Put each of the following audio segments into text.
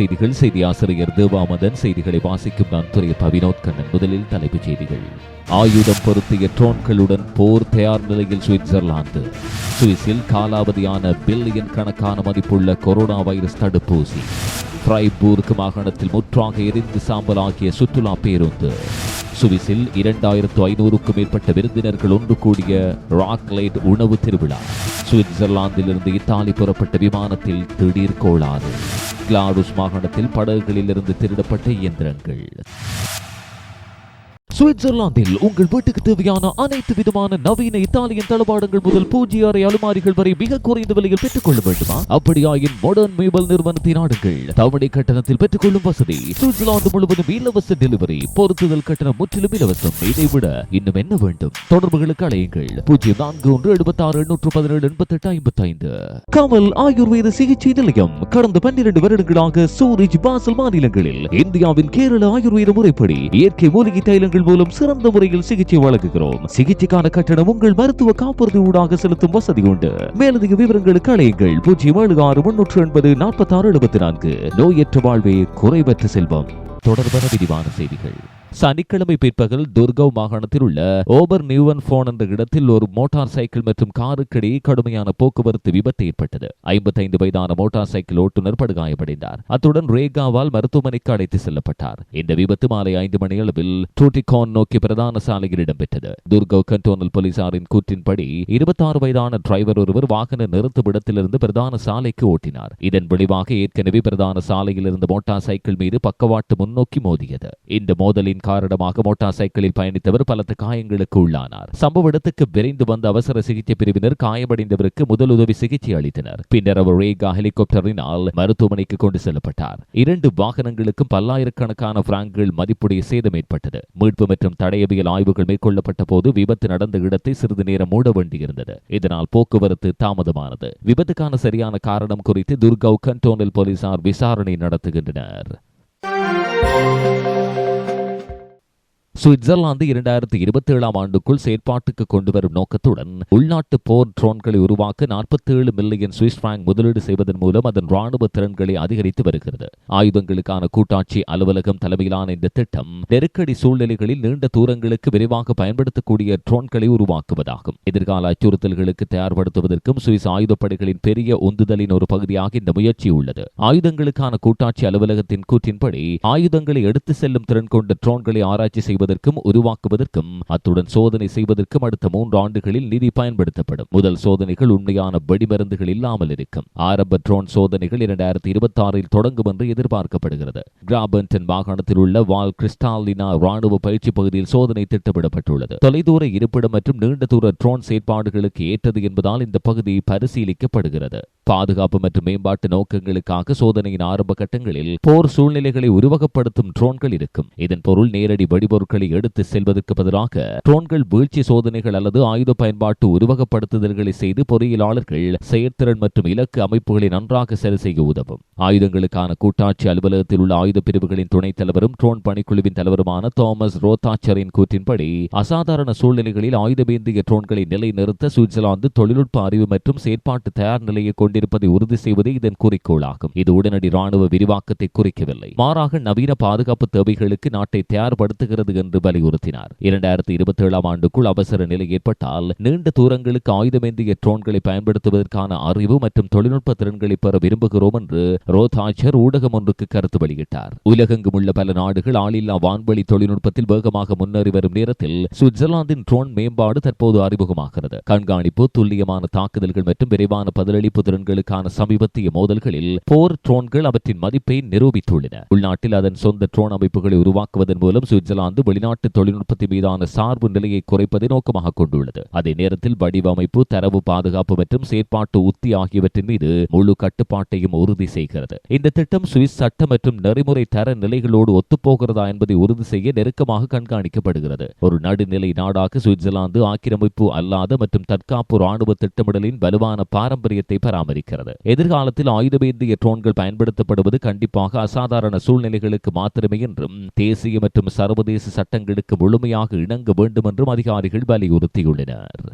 செய்திகள் செய்தி ஆசிரியர் தேவாமதன் செய்திகளை வாசிக்கும் நான் துறை பவினோத் கண்ணன். முதலில் தலைப்புச் செய்திகள். ஆயுதம் பொருத்திய ட்ரோன்களுடன் போர் தயார் நிலையில் சுவிட்சர்லாந்து. சுவிஸில் காலாவதியான பில்லியன் கணக்கான மதிப்புள்ள கொரோனா வைரஸ் தடுப்பூசி. ஃப்ரைபூர்க் மாகாணத்தில் முற்றாக எரிந்து சாம்பலாகிய சுற்றுலா பேருந்து. சுவிசில் இரண்டாயிரத்து ஐநூறுக்கும் மேற்பட்ட விருந்தினர்கள் ஒன்று கூடிய ராக்லைட் உணவு திருவிழா. சுவிட்சர்லாந்திலிருந்து இத்தாலி புறப்பட்ட விமானத்தில் திடீர் கோளாறு. கிளாடுஸ் மாகாணத்தில் படகுகளில் இருந்து திருடப்பட்ட இயந்திரங்கள். சுவிட்சர்லாந்தில் உங்கள் வீட்டுக்கு தேவையான அனைத்து விதமான நவீன இத்தாலியன் தளபாடங்கள் முதல் பூஜ்ய அறை அலுமாரிகள் வரை மிக குறைந்த விலையில் பெற்றுக் கொள்ள வேண்டுமா? அப்படியாயின் மாடர்ன் மேபல் நிறுவனத்தை நாடுங்கள் தவணை கட்டணத்தில் பெற்றுக்கொள்ளும் வசதி சுவிட்சர்லாந்து முழுவதும் இலவச டெலிவரி பொருத்துதல் கட்டணம் முற்றிலும் இலவசம். இதை விட இன்னும் என்ன வேண்டும்? தொடர்புகளுக்கு அழையுங்கள். பூஜ்ஜியம் நான்கு ஒன்று எழுபத்தி ஆறு எண்ணூற்று பதினேழு எண்பத்தி எட்டு ஐம்பத்தி ஐந்து கமல் ஆயுர்வேத சிகிச்சை நிலையம் கடந்த பன்னிரண்டு வருடங்களாக சூரிஜ் பாசல் மாநிலங்களில் இந்தியாவின் கேரள ஆயுர்வேத முறைப்படி இயற்கை மூலிகை தைலங்கள் மூலம் சிறந்த முறையில் சிகிச்சை வழங்குகிறோம். சிகிச்சைக்கான கட்டணம் உங்கள் மருத்துவ காப்புறுதி ஊடாக செலுத்தும் வசதி உண்டு. மேலதிக விவரங்களுக்கு அழையுங்கள். பூஜ்ஜியம் ஏழு ஆறு முன்னூற்று எண்பது நாற்பத்தி ஆறு எழுபத்தி நான்கு. நோயற்ற வாழ்வே குறைவற்ற செல்வம். தொடர்பான விரிவான செய்திகள். சனிக்கிழமை பிற்பகல் துர்கவ் மாகாணத்தில் உள்ள ஓபர் நியூவன் போன் என்ற இடத்தில் ஒரு மோட்டார் சைக்கிள் மற்றும் காருக்கிடையே கடுமையான போக்குவரத்து விபத்து ஏற்பட்டது. ஐம்பத்தைந்து வயதான மோட்டார் சைக்கிள் ஓட்டுநர் படுகாயமடைந்தார். அத்துடன் ரேகாவால் மருத்துவமனைக்கு அழைத்து செல்லப்பட்டார். இந்த விபத்து மாலை ஐந்து மணி அளவில் டூட்டிகான் நோக்கி பிரதான சாலையில் இடம்பெற்றது. துர்கவ் கண்டோனல் போலீசாரின் கூற்றின்படி இருபத்தாறு வயதான டிரைவர் ஒருவர் வாகன நிறுத்தும் இடத்திலிருந்து பிரதான சாலைக்கு ஓட்டினார். இதன் விளைவாக ஏற்கனவே பிரதான சாலையில் இருந்த மோட்டார் சைக்கிள் மீது பக்கவாட்டு முன்னோக்கி மோதியது. இந்த மோதலின் காரணமாக மோட்டார் சைக்கிளில் பயணித்தவர் பலத்த காயங்களுக்கு உள்ளானார். சம்பவ இடத்துக்கு விரைந்து வந்த அவசர சிகிச்சை பிரிவினர் காயமடைந்தவருக்கு முதலுதவி சிகிச்சை அளித்தனர். பின்னர் அவர் ரேகா ஹெலிகாப்டரினால் மருத்துவமனைக்கு கொண்டு செல்லப்பட்டார். இரண்டு வாகனங்களுக்கும் பல்லாயிரக்கணக்கான பிராங்குகள் மதிப்புடைய சேதம் ஏற்பட்டது. மீட்பு மற்றும் தடயவியல் ஆய்வுகள் மேற்கொள்ளப்பட்ட போது விபத்து நடந்த இடத்தை சிறிது நேரம் மூட வேண்டியிருந்தது. இதனால் போக்குவரத்து தாமதமானது. விபத்துக்கான சரியான காரணம் குறித்து துர்கவ் கண்டோனல் போலீசார் விசாரணை நடத்துகின்றனர். சுவிட்சர்லாந்து இரண்டாயிரத்தி இருபத்தி ஏழாம் ஆண்டுக்குள் செயற்பாட்டுக்கு கொண்டு வரும் நோக்கத்துடன் உள்நாட்டு போர் ட்ரோன்களை உருவாக்க நாற்பத்தி ஏழு மில்லியன் சுவிஸ் பிராங்க் முதலீடு செய்வதன் மூலம் அதன் ராணுவ திறன்களை அதிகரித்து வருகிறது. ஆயுதங்களுக்கான கூட்டாட்சி அலுவலகம் தலைமையிலான இந்த திட்டம் நெருக்கடி சூழ்நிலைகளில் நீண்ட தூரங்களுக்கு விரைவாக பயன்படுத்தக்கூடிய ட்ரோன்களை உருவாக்குவதாகும். எதிர்கால அச்சுறுத்தல்களுக்கு தயார்படுத்துவதற்கும் சுவிஸ் ஆயுதப்படைகளின் பெரிய உந்துதலின் ஒரு பகுதியாக இந்த முயற்சி உள்ளது. ஆயுதங்களுக்கான கூட்டாட்சி அலுவலகத்தின் கூற்றின்படி ஆயுதங்களை எடுத்து செல்லும் திறன் கொண்ட ட்ரோன்களை ஆராய்ச்சி செய்வது செய்வதற்கும் உருவாக்குவதற்கும் அத்துடன் சோதனை செய்வதற்கும் அடுத்த மூன்று ஆண்டுகளில் நிதி பயன்படுத்தப்படும். முதல் சோதனைகள் உண்மையான வெடிமருந்துகள் இல்லாமல் இருக்கும். ஆரம்ப ட்ரோன் சோதனைகள் இரண்டாயிரத்தி இருபத்தி ஆறில் தொடங்கும் என்று எதிர்பார்க்கப்படுகிறது. கிராபன்டன் மாகாணத்தில் உள்ள வால் கிறிஸ்டாலினா ராணுவ பயிற்சி பகுதியில் சோதனை திட்டமிடப்பட்டுள்ளது. தொலைதூர இருப்பிடம் மற்றும் நீண்ட தூர ட்ரோன் செயற்பாடுகளுக்கு ஏற்றது என்பதால் இந்த பகுதி பரிசீலிக்கப்படுகிறது. பாதுகாப்பு மற்றும் மேம்பாட்டு நோக்கங்களுக்காக சோதனையின் ஆரம்ப கட்டங்களில் போர் சூழ்நிலைகளை உருவகப்படுத்தும் ட்ரோன்கள் இருக்கும். இதன் பொருள் நேரடி வெடிபொருட்களை எடுத்து செல்வதற்கு பதிலாக ட்ரோன்கள் வீழ்ச்சி சோதனைகள் அல்லது ஆயுத பயன்பாட்டு உருவகப்படுத்துதல்களை செய்து பொறியியலாளர்கள் செயற்திறன் மற்றும் இலக்கு அமைப்புகளை நன்றாக சரி செய்ய உதவும். ஆயுதங்களுக்கான கூட்டாட்சி அலுவலகத்தில் உள்ள ஆயுத பிரிவுகளின் துணைத் தலைவரும் ட்ரோன் பணிக்குழுவின் தலைவருமான தாமஸ் ரோத்தாச்சரின் கூற்றின்படி அசாதாரண சூழ்நிலைகளில் ஆயுதமேந்திய ட்ரோன்களை நிலைநிறுத்த சுவிட்சர்லாந்து தொழில்நுட்ப அறிவு மற்றும் செயற்பாட்டு தயார் நிலையை கொண்டு கொண்டிருப்பதை உறுதி செய்வதே இதன் குறிக்கோளாகும். இது உடனடி ராணுவ விரிவாக்கத்தை குறிக்கவில்லை. மாறாக நவீன பாதுகாப்பு தேவைகளுக்கு நாட்டை தயார்படுத்துகிறது என்று வலியுறுத்தினார். இரண்டாயிரத்தி இருபத்தி ஏழாம் ஆண்டுக்குள் அவசர நிலை ஏற்பட்டால் நீண்ட தூரங்களுக்கு ஆயுதமேந்திய ட்ரோன்களை பயன்படுத்துவதற்கான அறிவு மற்றும் தொழில்நுட்ப திறன்களை பெற விரும்புகிறோம் என்று ரோதாச்சர் ஊடகம் ஒன்றுக்கு கருத்து வெளியிட்டார். உலகெங்கும் உள்ள பல நாடுகள் ஆளில்லா வான்வழி தொழில்நுட்பத்தில் வேகமாக முன்னேறி வரும் நேரத்தில் சுவிட்சர்லாந்தின் ட்ரோன் மேம்பாடு தற்போது அறிமுகமாகிறது. கண்காணிப்பு துல்லியமான தாக்குதல்கள் மற்றும் விரைவான பதிலளிப்பு திறன்கள் ட்ரோன்களுக்கான சமீபத்திய மோதல்களில் போர் ட்ரோன்கள் அவற்றின் மதிப்பை நிரூபித்துள்ளன. உள்நாட்டில் அதன் சொந்த ட்ரோன் அமைப்புகளை உருவாக்குவதன் மூலம் சுவிட்சர்லாந்து வெளிநாட்டு தொழில்நுட்பத்தின் மீதான சார்பு நிலையை குறைப்பதை நோக்கமாக கொண்டுள்ளது. அதே நேரத்தில் வடிவமைப்பு தரவு பாதுகாப்பு மற்றும் செயற்பாட்டு உத்தி ஆகியவற்றின் மீது முழு கட்டுப்பாட்டையும் உறுதி செய்கிறது. இந்த திட்டம் சுவிஸ் சட்ட மற்றும் நெறிமுறை தர நிலைகளோடு ஒத்துப்போகிறதா என்பதை உறுதி செய்ய நெருக்கமாக கண்காணிக்கப்படுகிறது. ஒரு நடுநிலை நாடாக சுவிட்சர்லாந்து ஆக்கிரமிப்பு அல்லாத மற்றும் தற்காப்பு ராணுவ திட்டமிடலின் வலுவான பாரம்பரியத்தை பராமரி பராமரிக்கிறது எதிர்காலத்தில் ஆயுதமேந்திய ட்ரோன்கள் பயன்படுத்தப்படுவது கண்டிப்பாக அசாதாரண சூழ்நிலைகளுக்கு மாத்திரமே என்றும் தேசிய மற்றும் சர்வதேச சட்டங்களுக்கு முழுமையாக இணங்க வேண்டும் என்றும் அதிகாரிகள் வலியுறுத்தியுள்ளனர்.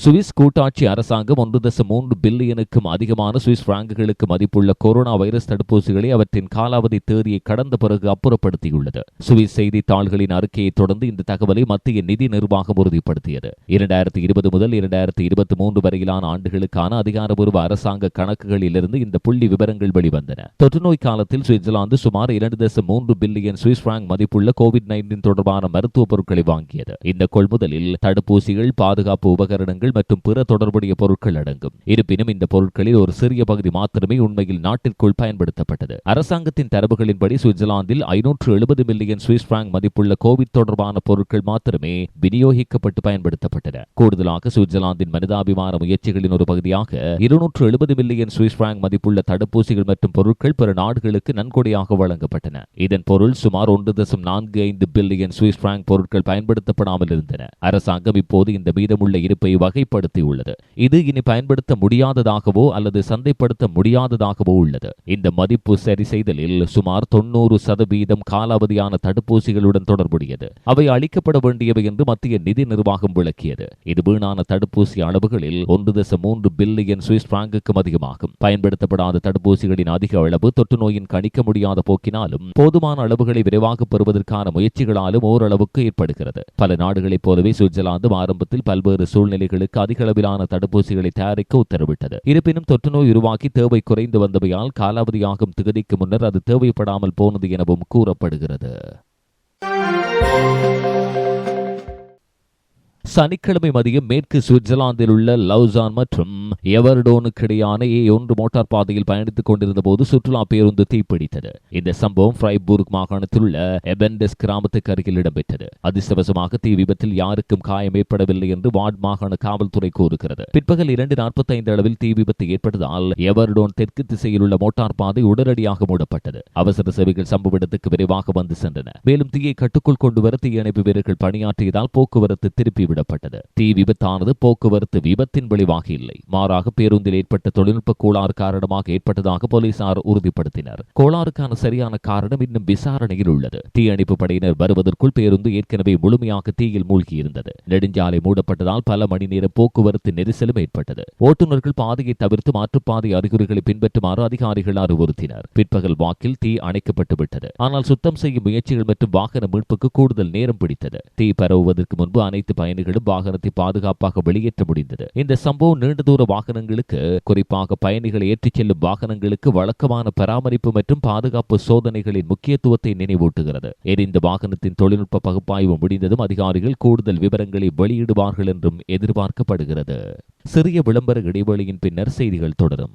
சுவிஸ் கூட்டாட்சி அரசாங்கம் ஒன்று தசம் மூன்று பில்லியனுக்கும் அதிகமான சுவிஸ் பிராங்குகளுக்கு மதிப்புள்ள கொரோனா வைரஸ் தடுப்பூசிகளை அவற்றின் காலாவதி தேதியை கடந்த பிறகு அப்புறப்படுத்தியுள்ளது. சுவிஸ் செய்தித்தாள்களின் அறிக்கையை தொடர்ந்து இந்த தகவலை மத்திய நிதி நிர்வாகம் உறுதிப்படுத்தியது. இரண்டாயிரத்தி இருபது முதல் இரண்டாயிரத்தி இருபத்தி மூன்று வரையிலான ஆண்டுகளுக்கான அதிகாரபூர்வ அரசாங்க கணக்குகளிலிருந்து இந்த புள்ளி விவரங்கள் வெளிவந்தன. தொற்றுநோய் காலத்தில் சுவிட்சர்லாந்து சுமார் இரண்டு தசம் மூன்று பில்லியன் சுவிஸ் பிராங்க் மதிப்புள்ள கோவிட் நைன்டீன் தொடர்பான மருத்துவ பொருட்களை வாங்கியது. இந்த கொள்முதலில் தடுப்பூசிகள் பாதுகாப்பு உபகரணங்கள் மற்றும் பிற தொடர்புடைய பொருட்கள் அடங்கும். இருப்பினும் இந்த பொருட்களில் ஒரு சிறிய பகுதி மாத்திரமே உண்மையில் நாட்டிற்குள் பயன்படுத்தப்பட்டது. அரசாங்கத்தின் தரவுகளின்படி சுவிட்சர்லாந்தில் ஐநூற்று எழுபது மில்லியன் சுவிஸ் பிராங்க் மதிப்புள்ள கோவிட் தொடர்பான பொருட்கள் மாத்திரமே விநியோகிக்கப்பட்டு பயன்படுத்தப்பட்டன. கூடுதலாக சுவிட்சர்லாந்தின் மனிதாபிமான முயற்சிகளின் ஒரு பகுதியாக இருநூற்று எழுபது மில்லியன் சுவிஸ் பிராங்க் மதிப்புள்ள தடுப்பூசிகள் மற்றும் பொருட்கள் பிற நாடுகளுக்கு நன்கொடையாக வழங்கப்பட்டன. இதன் பொருள் சுமார் ஒன்று தசம் நான்கு ஐந்து பில்லியன் சுவிஸ் பிராங்க் பொருட்கள் பயன்படுத்தப்படாமல் இருந்தன. அரசாங்கம் இப்போது இந்த மீதமுள்ள இருப்பை வகைப்படுத்தியுள்ளது. இது இனி பயன்படுத்த முடியாததாகவோ அல்லது சந்தைப்படுத்த முடியாததாகவோ உள்ளது. இந்த மதிப்பு சரி செய்தலில் சுமார் தொண்ணூறு சதவீதம் காலாவதியான தடுப்பூசிகளுடன் தொடர்புடையது. அவை அளிக்கப்பட வேண்டியவை என்று மத்திய நிதி நிர்வாகம் விளக்கியது. இது வீணான தடுப்பூசி அளவுகளில் ஒன்று தசம் மூன்று பில்லியன் சுவிஸ் பிராங்குக்கும் அதிகமாகும். பயன்படுத்தப்படாத தடுப்பூசிகளின் அதிக அளவு தொற்று நோயின் கணிக்க முடியாத போக்கினாலும் போதுமான அளவுகளை விரைவாக பெறுவதற்கான முயற்சிகளாலும் ஓரளவுக்கு ஏற்படுகிறது. பல நாடுகளைப் போலவே சுவிட்சர்லாந்து ஆரம்பத்தில் பல்வேறு சூழ்நிலைகளுக்கு அதிக அளவிலான தடுப்பூசிகளை தயாரிக்க உத்தரவிட்டது. இருப்பினும் தொற்றுநோய் உருவாக்கி தேவை குறைந்து வந்தமையால் காலாவதியாகும் திகதிக்கு முன்னர் அது தேவைப்படாமல் போனது எனவும் கூறப்படுகிறது. சனிக்கிழமை மதியம் மேற்கு சுவிட்சர்லாந்தில் உள்ள லவ்சான் மற்றும் எவர்டோனுக்கு இடையான ஏ ஒன்று மோட்டார் பாதையில் பயணித்துக் கொண்டிருந்த போது சுற்றுலா பேருந்து தீப்பிடித்தது. இந்த சம்பவம் ஃப்ரைபூர்க் மாகாணத்தில் உள்ள எபெண்டஸ் கிராமத்துக்கு அருகில் இடம்பெற்றது. அதிர்ஷ்டவசமாக தீ விபத்தில் யாருக்கும் காயம் ஏற்படவில்லை என்று வார்ட் மாகாண காவல்துறை கூறுகிறது. பிற்பகல் இரண்டு நாற்பத்தைந்து அளவில் தீ விபத்து ஏற்பட்டதால் எவர்டோன் தெற்கு திசையில் உள்ள மோட்டார் பாதை உடனடியாக மூடப்பட்டது. அவசர சேவைகள் சம்பவ இடத்துக்கு விரைவாக வந்து சென்றன. மேலும் தீயை கட்டுக்குள் கொண்டுவர தீயணைப்பு வீரர்கள் பணியாற்றியதால் போக்குவரத்து திருப்பிவிட விடப்பட்டது தீ விபத்தானது போக்குவரத்து விபத்தின் விளைவாக இல்லை. மாறாக பேருந்தில் ஏற்பட்ட தொழில்நுட்ப கோளாறு காரணமாக ஏற்பட்டதாக போலீசார் உறுதிப்படுத்தினர். கோளாறுக்கான சரியான காரணம் இன்னும் விசாரணையில் உள்ளது. தீயணைப்பு படையினர் வருவதற்குள் பேருந்து ஏற்கனவே முழுமையாக தீயில் மூழ்கியிருந்தது. நெடுஞ்சாலை மூடப்பட்டதால் பல மணி நேர போக்குவரத்து நெரிசலும் ஏற்பட்டது. ஓட்டுநர்கள் பாதையை தவிர்த்து மாற்றுப்பாதை அறிகுறிகளை பின்பற்றுமாறு அதிகாரிகள் அறிவுறுத்தினர். பிற்பகல் வாக்கில் தீ அணைக்கப்பட்டு விட்டது. ஆனால் சுத்தம் செய்யும் முயற்சிகள் மற்றும் வாகன மீட்புக்கு கூடுதல் நேரம் பிடித்தது. தீ பரவுவதற்கு முன்பு அனைத்து பயணிகள் பயணிகளும் வாகனத்தை பாதுகாப்பாக வெளியேற்ற முடிந்தது. இந்த சம்பவம் நீண்ட தூர வாகனங்களுக்கு குறிப்பாக பயணிகளை ஏற்றிச் செல்லும் வாகனங்களுக்கு வழக்கமான பராமரிப்பு மற்றும் பாதுகாப்பு சோதனைகளின் முக்கியத்துவத்தை நினைவூட்டுகிறது. எரிந்த வாகனத்தின் தொழில்நுட்ப பகுப்பாய்வு முடிந்ததும் அதிகாரிகள் கூடுதல் விவரங்களை வெளியிடுவார்கள் என்றும் எதிர்பார்க்கப்படுகிறது. சிறிய விளம்பர இடைவெளியின் பின்னர் செய்திகள் தொடரும்.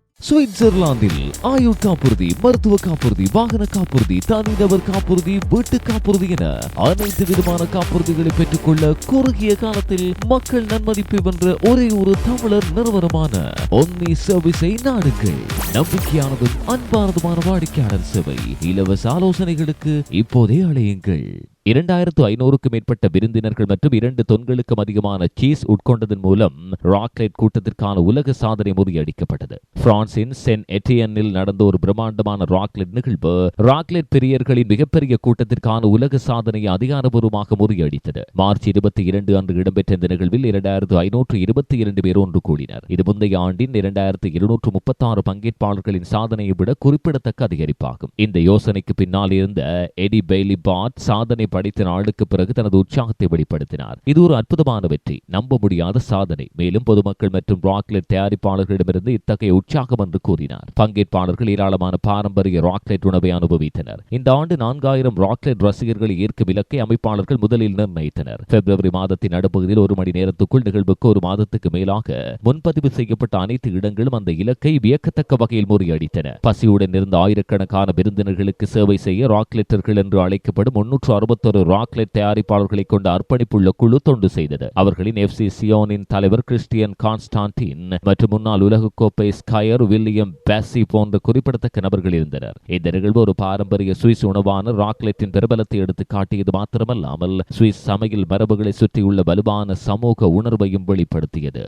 சுவிட்சர்லாந்தில் ஆயுள் காப்புறுதி மருத்துவ காப்புறுதி வாகன காப்புறுதி தனிநபர் காப்புறுதி வீட்டு காப்புறுதி என அனைத்து விதமான காப்புறுதிகளை பெற்றுக்கொள்ள குறுகிய காலத்தில் மக்கள் நன்மதிப்பை வென்ற ஒரே ஒரு தமிழர் நிறுவனமான ஒன்னி சர்வீஸை நாடுங்கள். நம்பிக்கையானதும் அன்பானதுமான வாடிக்கையாளர் சேவை இலவச ஆலோசனைகளுக்கு இப்போதே அழையுங்கள். இரண்டாயிரத்து ஐநூறுக்கு மேற்பட்ட விருந்தினர்கள் மற்றும் இரண்டு தொன்களுக்கும் அதிகமான சீஸ் உட்கொண்டதன் மூலம் ராக்லெட் கூட்டத்திற்கான உலக சாதனை முறியடிக்கப்பட்டது. பிரான்சின் சென் எட்டியனில் நடந்த ஒரு பிரம்மாண்டமான ராக்லெட் நிகழ்வு ராக்லெட் பிரியர்களின் மிகப்பெரிய கூட்டத்திற்கான உலக சாதனையை அதிகாரபூர்வமாக முறியடித்தது. மார்ச் இருபத்தி இரண்டு அன்று இடம்பெற்ற இந்த நிகழ்வில் இரண்டாயிரத்து ஐநூற்று இருபத்தி இரண்டு பேர் ஒன்று கூடினர். இது முந்தைய ஆண்டின் இரண்டாயிரத்து இருநூற்று முப்பத்தாறு பங்கேற்பாளர்களின் சாதனையை விட குறிப்பிடத்தக்க அதிகரிப்பாகும். இந்த யோசனைக்கு பின்னால் இருந்த எடி பெய்லி பாட் சாதனை படித்த நாளுக்கு பிறகு தனது உற்சாகத்தை வெளிப்படுத்தினார். இது ஒரு அற்புதமான வெற்றி. நம்ப முடியாத சாதனை. மேலும் பொதுமக்கள் மற்றும் ராக்லெட் தயாரிப்பாளர்களிடமிருந்து இத்தகைய உற்சாகம் என்று கூறினார். பங்கேற்பாளர்கள் ஏராளமான பாரம்பரிய ராக்லெட் உணவை அனுபவித்தனர். இந்த ஆண்டு நான்காயிரம் ராக்லெட் ரசிகர்களை ஏற்கும் இலக்கை அமைப்பாளர்கள் முதலில் நிர்ணயித்தனர். பிப்ரவரி மாதத்தின் நடுப்பகுதியில் ஒரு மணி நேரத்துக்குள் நிகழ்வுக்கு ஒரு மாதத்துக்கு மேலாக முன்பதிவு செய்யப்பட்ட அனைத்து இடங்களும் அந்த இலக்கை வியக்கத்தக்க வகையில் முறியடித்தன. பசியுடன் இருந்த ஆயிரக்கணக்கான விருந்தினர்களுக்கு சேவை செய்ய ராக்லெட்டர்கள் என்று அழைக்கப்படும் முன்னூற்று அறுபத்தி முப்பத்தொரு ராக்லெட் தயாரிப்பாளர்களை கொண்ட அர்ப்பணிப்புள்ள குழு தொண்டு செய்தது. அவர்களின் எஃப் சி சியோனின் தலைவர் கிறிஸ்டியன் கான்ஸ்டான்டின் மற்றும் முன்னாள் உலகக்கோப்பை ஸ்கயர் வில்லியம் பேசி போன்ற குறிப்பிடத்தக்க நபர்கள் இருந்தனர். இந்த நிகழ்வு ஒரு பாரம்பரிய சுவிஸ் உணவான ராக்லெட்டின் பிரபலத்தை எடுத்து காட்டியது மாத்திரமல்லாமல் சுவிஸ் சமையல் மரபுகளை சுற்றியுள்ள வலுவான சமூக உணர்வையும் வெளிப்படுத்தியது.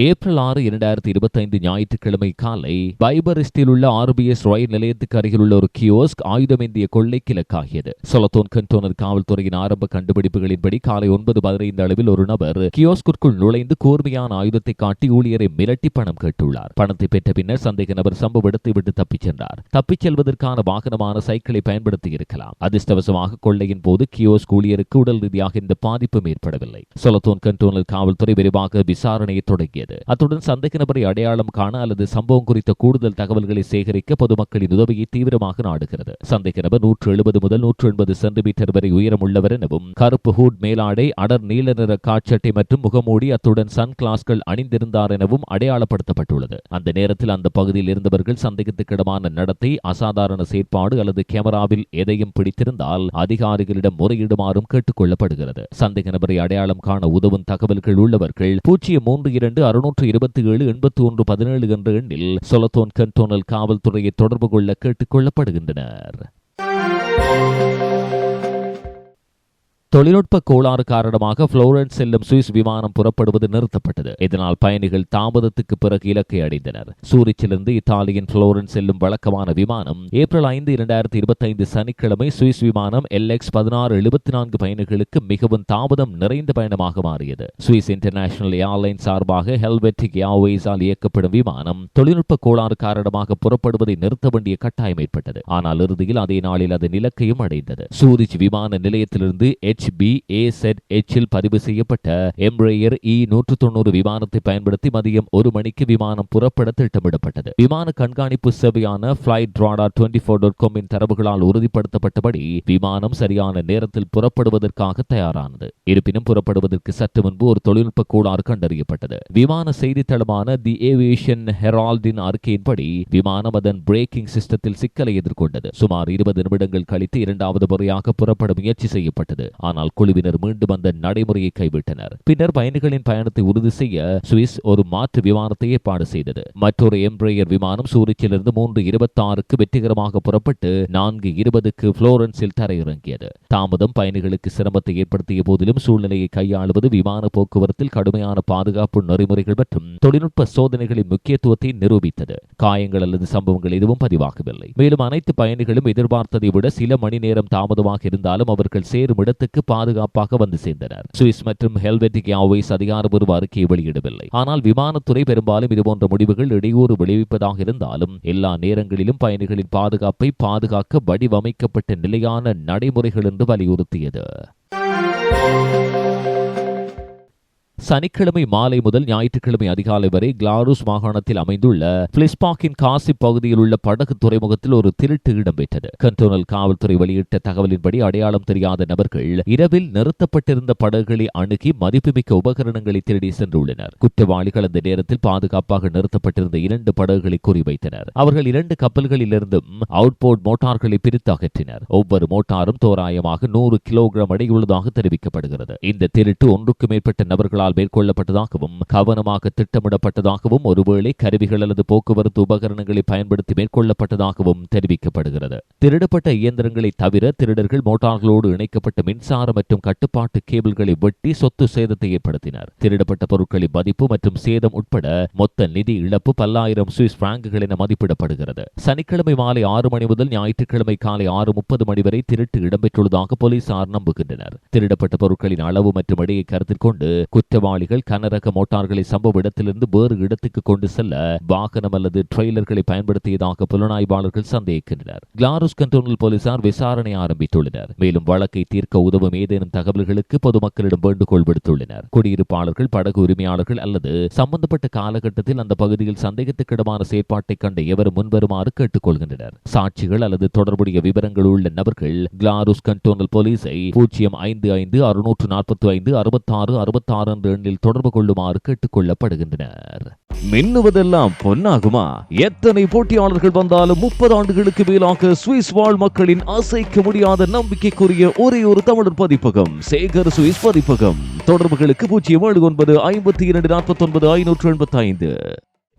ஏப்ரல் ஆறு இரண்டாயிரத்தி இருபத்தைந்து ஞாயிற்றுக்கிழமை காலை பைபரிஸ்டில் உள்ள ஆர்பிஎஸ் ரயில் நிலையத்துக்கு அருகில் உள்ள ஒரு கியோஸ்க் ஆயுதமேந்திய கொள்ளைக்கு இலக்காகியது சொலத்தோன் கண்டோனர் காவல்துறையின் ஆரம்ப கண்டுபிடிப்புகளின்படி காலை ஒன்பது பதினைந்து அளவில் ஒரு நபர் கியோஸ்கிற்குள் நுழைந்து கூர்மையான ஆயுதத்தை காட்டி ஊழியரை மிரட்டி பணம் கேட்டுள்ளார். பணத்தை பெற்ற பின்னர் சந்தேக நபர் சம்பவ இடத்தை விட்டு தப்பிச் சென்றார். தப்பிச் செல்வதற்கான வாகனமான சைக்கிளை பயன்படுத்தி இருக்கலாம். அதிர்ஷ்டவசமாக கொள்ளையின் போது கியோஸ்க் ஊழியருக்கு உடல் ரீதியாக இந்த பாதிப்பும் ஏற்படவில்லை. சொலத்தோன் கண்டோனர் காவல்துறை விரிவாக விசாரணையை தொடங்கியது. அத்துடன் சந்தேக நபரை அடையாளம் காண அல்லது சம்பவம் குறித்த கூடுதல் தகவல்களை சேகரிக்க பொதுமக்களின் உதவியை தீவிரமாக நாடுகிறது. சந்தேக நபர் நூற்று எழுபது முதல் நூற்று எண்பது சென்டிமீட்டர் வரை உயரம் உள்ளவர் எனவும் கருப்பு ஹூட் மேலாடை அடர் நீல நிற காட்சட்டை மற்றும் முகமூடி அத்துடன் சன் கிளாஸ்கள் அணிந்திருந்தார் எனவும் அடையாளப்படுத்தப்பட்டுள்ளது. அந்த நேரத்தில் அந்த பகுதியில் இருந்தவர்கள் சந்தேகத்துக்கிடமான நடத்தை அசாதாரண செயற்பாடு அல்லது கேமராவில் எதையும் பிடித்திருந்தால் அதிகாரிகளிடம் முறையிடுமாறும் கேட்டுக் கொள்ளப்படுகிறது. சந்தேக நபரை அடையாளம் காண உதவும் தகவல்கள் உள்ளவர்கள் பூஜ்ஜியம் மூன்று இரண்டு அறுநூற்று இருபத்தி ஏழு எண்பத்தி ஒன்று பதினேழு என்ற எண்ணில் சொலத்தோன் கண்டோனல் காவல்துறையை தொடர்பு கொள்ள கேட்டுக் கொள்ளப்படுகின்றனர். தொழில்நுட்ப கோளாறு காரணமாக புளோரன்ஸ் செல்லும் சுவிஸ் விமானம் புறப்படுவது நிறுத்தப்பட்டது. இதனால் பயணிகள் தாமதத்துக்கு பிறகு இலக்கை அடைந்தனர். சூரிச்சிலிருந்து இத்தாலியின் புளோரன்ஸ் செல்லும் வழக்கமான விமானம் ஏப்ரல் ஐந்து இரண்டாயிரத்தி இருபத்தைந்து சனிக்கிழமை சுவிஸ் விமானம் எல்எக்ஸ் பதினாறு எழுபத்தி நான்கு பயணிகளுக்கு மிகவும் தாமதம் நிறைந்த பயணமாக மாறியது. சுவிஸ் இன்டர்நேஷனல் ஏர்லைன் சார்பாக ஹெல்வெட்டிக் ஏர்வேஸால் இயக்கப்படும் விமானம் தொழில்நுட்ப கோளாறு காரணமாக புறப்படுவதை நிறுத்த வேண்டிய கட்டாயம் ஏற்பட்டது. ஆனால் இறுதியில் அதே நாளில் அது நிலக்கையும் அடைந்தது. சூரிச் விமான நிலையத்திலிருந்து எச் பி ஏ செட் எச்சில் பதிவு செய்யப்பட்ட எம்ரேயர் இ e நூற்று தொண்ணூறு விமானத்தை பயன்படுத்தி மதியம் ஒரு மணிக்கு விமானம் புறப்பட திட்டமிடப்பட்டது. விமான கண்காணிப்பு சேவையான flight radar twenty four dot காமின் தரவுகளால் உறுதிப்படுத்தப்பட்டபடி விமானம் சரியான நேரத்தில் புறப்படுவதற்காக தயாரானது. இருப்பினும் புறப்படுவதற்கு சற்று முன்பு ஒரு தொழில்நுட்ப கோளாறு கண்டறியப்பட்டது. விமான செய்தித்தளமான தி ஏவியேஷன் ஹெரால்டின் அறிக்கையின்படி விமானம் அதன் பிரேக்கிங் சிஸ்டத்தில் சிக்கலை எதிர்கொண்டது. சுமார் இருபது நிமிடங்கள் கழித்து இரண்டாவது முறையாக புறப்பட முயற்சி செய்யப்பட்டது. ஆனால் குழுவினர் மீண்டும் அந்த நடைமுறையை கைவிட்டனர். பின்னர் பயணிகளின் பயணத்தை உறுதி செய்ய சுவிஸ் ஒரு மாற்று விமானத்தை ஏற்பாடு செய்தது. மற்றொரு எம்ப்ரேயர் விமானம் சூரிச்சிலிருந்து மூன்று இருபத்தி ஆறுக்கு வெற்றிகரமாக புறப்பட்டு நான்கு இருபதுக்கு புளோரன்ஸில் தரையிறங்கியது. தாமதம் பயணிகளுக்கு சிரமத்தை ஏற்படுத்திய போதிலும் சூழ்நிலையை கையாளுவது விமான போக்குவரத்தில் கடுமையான பாதுகாப்பு நெறிமுறைகள் மற்றும் தொழில்நுட்ப சோதனைகளின் முக்கியத்துவத்தை நிரூபித்தது. காயங்கள் அல்லது சம்பவங்கள் எதுவும் பதிவாகவில்லை. மேலும் அனைத்து பயணிகளும் எதிர்பார்த்ததை விட சில மணி நேரம் தாமதமாக இருந்தாலும் அவர்கள் சேரும் இடத்துக்கு பாதுகாப்பாக வந்து சேர்ந்தனர். சுவிஸ் மற்றும் ஹெல்வெட்டிக் ஏர்வேஸ் அதிகாரப்பூர்வ அறிக்கையை வெளியிடவில்லை. ஆனால் விமானத்துறை பெரும்பாலும் இதுபோன்ற முடிவுகள் இடையூறு விளைவிப்பதாக இருந்தாலும் எல்லா நேரங்களிலும் பயணிகளின் பாதுகாப்பை பாதுகாக்க வடிவமைக்கப்பட்ட நிலையான நடைமுறைகள் என்று வலியுறுத்தியது. சனிக்கிழமை மாலை முதல் ஞாயிற்றுக்கிழமை அதிகாலை வரை கிளாரூஸ் மாகாணத்தில் அமைந்துள்ள பிளிஸ்பாக்கின் காசி பகுதியில் உள்ள படகு துறைமுகத்தில் ஒரு திருட்டு இடம்பெற்றது. கண்டோனல் காவல்துறை வெளியிட்ட தகவலின்படி அடையாளம் தெரியாத நபர்கள் இரவில் நிறுத்தப்பட்டிருந்த படகுகளை அணுகி மதிப்புமிக்க உபகரணங்களை திருடி சென்றுள்ளனர். குற்றவாளிகள் அந்த நேரத்தில் பாதுகாப்பாக நிறுத்தப்பட்டிருந்த இரண்டு படகுகளை குறிவைத்தனர். அவர்கள் இரண்டு கப்பல்களிலிருந்தும் அவுட்போர்ட் மோட்டார்களை பிரித்து அகற்றினர். ஒவ்வொரு மோட்டாரும் தோராயமாக நூறு கிலோகிராம் எடையுள்ளதாக தெரிவிக்கப்படுகிறது. இந்த திருட்டு ஒன்றுக்கு மேற்பட்ட நபர்களால் போலீசாரால் மேற்கொள்ளப்பட்டதாகவும் கவனமாக திட்டமிடப்பட்டதாகவும் ஒருவேளை கருவிகள் அல்லது போக்குவரத்து உபகரணங்களை பயன்படுத்தி மேற்கொள்ளப்பட்டதாகவும் தெரிவிக்கப்படுகிறது. திருடப்பட்ட இயந்திரங்களை தவிர திருடர்கள் மோட்டார்களோடு இணைக்கப்பட்ட மின்சார மற்றும் கட்டுப்பாட்டு கேபிள்களை வெட்டி சொத்து சேதத்தை ஏற்படுத்தினர். திருடப்பட்ட பொருட்களின் மதிப்பு மற்றும் சேதம் உட்பட மொத்த நிதி இழப்பு பல்லாயிரம் சுவிஸ் பிராங்குகள் என மதிப்பிடப்படுகிறது. சனிக்கிழமை மாலை ஆறு மணி முதல் ஞாயிற்றுக்கிழமை காலை ஆறு முப்பது மணி வரை திருட்டு இடம்பெற்றுள்ளதாக போலீசார் நம்புகின்றனர். திருடப்பட்ட பொருட்களின் அளவு மற்றும் இடையை கருத்தில் கொண்டு குற்றவாளிகள் கனரக மோட்டார்களை சம்பவ இடத்திலிருந்து வேறு இடத்துக்கு கொண்டு செல்ல வாகனம் அல்லது ட்ரெய்லர்களை பயன்படுத்தியதாக புலனாய்வாளர்கள் சந்தேகிக்கின்றனர். கிளாரஸ் கண்டோனல் போலீசார் விசாரணை ஆரம்பித்துள்ளனர். மேலும் வழக்கை தீர்க்க உதவும் ஏதேனும் தகவல்களுக்கு பொதுமக்களிடம் வேண்டுகோள் விடுத்துள்ளனர். குடியிருப்பாளர்கள் படகு உரிமையாளர்கள் அல்லது சம்பந்தப்பட்ட காலகட்டத்தில் அந்த பகுதியில் சந்தேகத்துக்கிடமான செயற்பாட்டை கண்ட எவரும் முன்வருமாறு கேட்டுக்கொள்கின்றனர். சாட்சிகள் அல்லது தொடர்புடைய விவரங்கள் உள்ள நபர்கள் கிளாரூஸ் கண்டோனல் போலீஸை பூஜ்ஜியம் ஐந்து ஐந்து அறுநூற்று நாற்பத்தி ஐந்து அறுபத்தாறு அறுபத்தாறு என்ற எண்ணில் தொடர்பு கொள்ளுமாறு கேட்டுக்கொள்ளப்படுகின்றனர் மின்னுவதெல்லாம் பொன்னாகுமா? எத்தனை போட்டியாளர்கள் வந்தாலும் முப்பது ஆண்டுகளுக்கு மேலாக சுவிஸ் வாழ் மக்களின் அசைக்க முடியாத நம்பிக்கைக்குரிய ஒரே ஒரு தமிழர் பதிப்பகம் சேகர் சுவிஸ் பதிப்பகம். தொடர்புகளுக்கு பூஜ்ஜியம் ஏழு ஒன்பது ஐம்பத்தி இரண்டு நாற்பத்தி ஒன்பது ஐநூற்று எண்பத்தி ஐந்து